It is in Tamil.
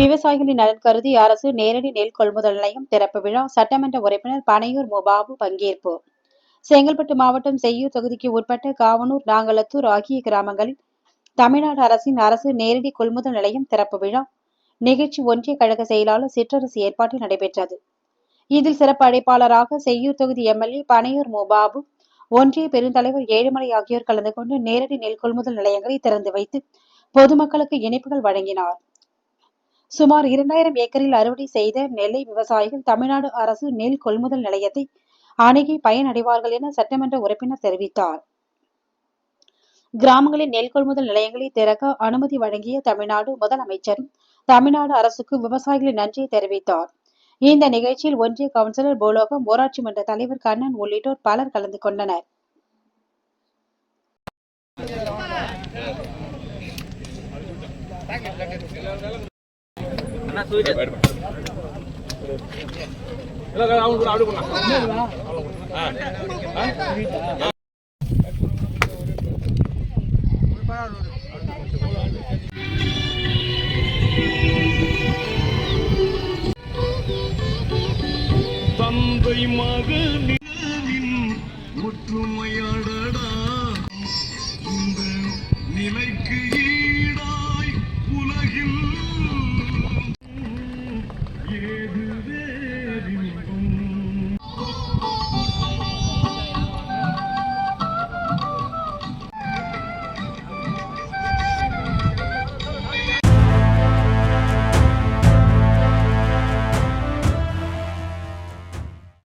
விவசாயிகளின் நலன் கருதி அரசு நேரடி நெல் கொள்முதல் நிலையம் திறப்பு விழா சட்டமன்ற உறுப்பினர் பனையூர் முபாபு பங்கேற்பு. செங்கல்பட்டு மாவட்டம் செய்யூர் தொகுதிக்கு உட்பட்ட காவனூர் நாங்களத்தூர் ஆகிய கிராமங்களில் தமிழ்நாடு அரசின் அரசு நேரடி கொள்முதல் நிலையம் திறப்பு விழா நிகழ்ச்சி ஒன்றிய கழக செயலாளர் சிற்றரசு ஏற்பாட்டில் நடைபெற்றது. இதில் சிறப்பு அழைப்பாளராக செய்யூர் தொகுதி எம்எல்ஏ பனையூர் முபாபு ஒன்றிய பெருந்தலைவர் ஏழுமலை ஆகியோர் கலந்து கொண்டு நேரடி நெல் கொள்முதல் நிலையங்களை திறந்து வைத்து பொதுமக்களுக்கு இணைப்புகள் வழங்கினார். சுமார் இரண்டாயிரம் ஏக்கரில் அறுவடை செய்த நெல்லை விவசாயிகள் தமிழ்நாடு அரசு நெல் கொள்முதல் நிலையத்தை அணுகி பயனடைவார்கள் என சட்டமன்ற உறுப்பினர் தெரிவித்தார். கிராமங்களின் நெல் கொள்முதல் நிலையங்களை திறக்க அனுமதி வழங்கிய தமிழ்நாடு முதலமைச்சரும் தமிழ்நாடு அரசுக்கு விவசாயிகளின் நன்றியை தெரிவித்தார். இந்த நிகழ்ச்சியில் ஒன்றிய கவுன்சிலர் பூலோகம் ஊராட்சி மன்ற தலைவர் கண்ணன் உள்ளிட்டோர் பலர் கலந்து கொண்டனர். தந்தை மகனின் ஒற்றுமையடடா இந்த நிலை